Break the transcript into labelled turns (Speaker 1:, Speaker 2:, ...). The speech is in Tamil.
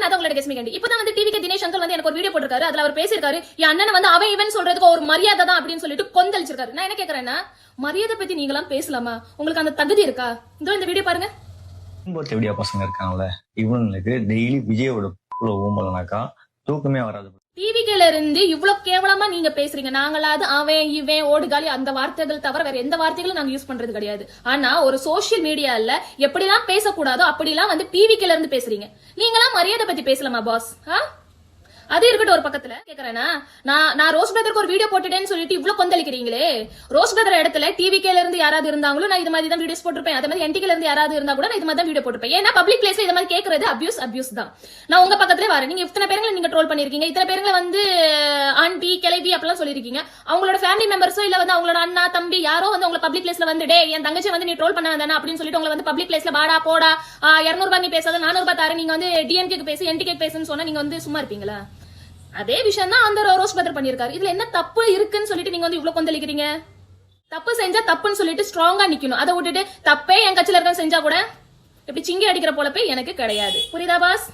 Speaker 1: நான் உங்களோட கெஸ்மி வந்து டிவிக்கு தினேஷ் அங்கிள் வந்து எனக்கு ஒரு வீடியோ போட்டிருக்காரு. அதுல அவர் பேசியிருக்காரு என் வந்து அவன் இவன் சொல்றதுக்கு ஒரு மரியாதை தான் அப்படின்னு சொல்லிட்டு கொந்தளிச்சிருக்காரு. நான் என்ன கேக்குறேன்னா மரியாதை பத்தி நீங்களாம் பேசலாமா? உங்களுக்கு அந்த தகுதி இருக்கா? இதோ இந்த வீடியோ பாருங்க.
Speaker 2: குடும்பத்துல பசங்க இருக்காங்கல்ல இவனுங்களுக்கு டெய்லி விஜயோட ஊம்பலனாக்கா தூக்கமே வராது.
Speaker 1: டிவிக்கில இருந்து இவ்வளவு கேவலமா நீங்க பேசுறீங்க. நாங்களாவது அவன் இவன் ஓடுகாலி அந்த வார்த்தைகள் தவிர வேற எந்த வார்த்தைகளும் நாங்க யூஸ் பண்றது கிடையாது. ஆனா ஒரு சோசியல் மீடியால எப்படிலாம் பேசக்கூடாதோ அப்படிலாம் வந்து டிவிக்கில இருந்து பேசுறீங்க. நீங்களாம் மரியாதை பத்தி பேசலாமா பாஸ் அது இருக்கட்டும் ஒரு பக்கத்துல. கேக்குறேன்னா நான் நான் ரோஸ் பிரதருக்கு ஒரு வீடியோ போட்டுட்டேன்னு சொல்லிட்டு இவ்வளவு கொந்தளிக்கிறீங்களே? ரோஸ் பிரதர் இடத்துல டிவிக்கேல இருந்து யாராவது இருந்தாங்களோ நான் இது மாதிரி தான் வீடியோஸ் போட்டிருப்பேன். அதே மாதிரி என்டிக்கல இருந்து யாராவது இருந்தா கூட நான் இது மாதிரி தான் வீடியோ போட்டிருப்பேன். ஏன்னா பப்ளிக் பிளேஸ்ல இது மாதிரி கேட்கறது அபியூஸ் அபியூஸ் தான். நான் உங்க பக்கத்துல வரேன். நீங்க இத்தனை பேருங்களை நீங்க ட்ரோல் பண்ணிருக்கீங்க. இத்தனை பேருங்களை வந்து ஆண்டி கிளவி அப்படிலாம் சொல்லிருக்கீங்க. அவங்களோட ஃபேமிலி மெம்பர்ஸோ இல்ல வந்து அவங்களோட அண்ணா தம்பி யாரோ வந்து உங்களை பப்ளிக் பிளேஸ்ல வந்து டே என் தங்கச்சி வந்து நீ ட்ரோல் பண்ண வேண்டாம் அப்படின்னு சொல்லிட்டு உங்களை வந்து பப்ளிக் பிளேஸ்ல பாடா போடா இருநூறுபா நீ பேசாத நானூறுபா ரூபாய் தாரு நீங்க வந்து டிஎன்கேக்கு பேசு என்டிகே பேசுன்னு சொன்னா நீங்க வந்து சும்மா இருப்பீங்களா? அதே விஷயம் தான் அந்த ரோஸ் பதர் பண்ணிருக்காரு இதுல என்ன தப்பு இருக்குன்னு சொல்லிட்டு நீங்க வந்து இவ்வளவு கொந்தளிக்கிறீங்க? தப்பு செஞ்சா தப்புன்னு சொல்லிட்டு ஸ்ட்ராங்கா நிக்கணும். அதை விட்டுட்டு தப்பே என் கட்சியில இருக்க செஞ்சா கூட இப்படி சிங்கி அடிக்கிற பொழப்பே எனக்கு கிடையாது. புரியுதா பாஸ்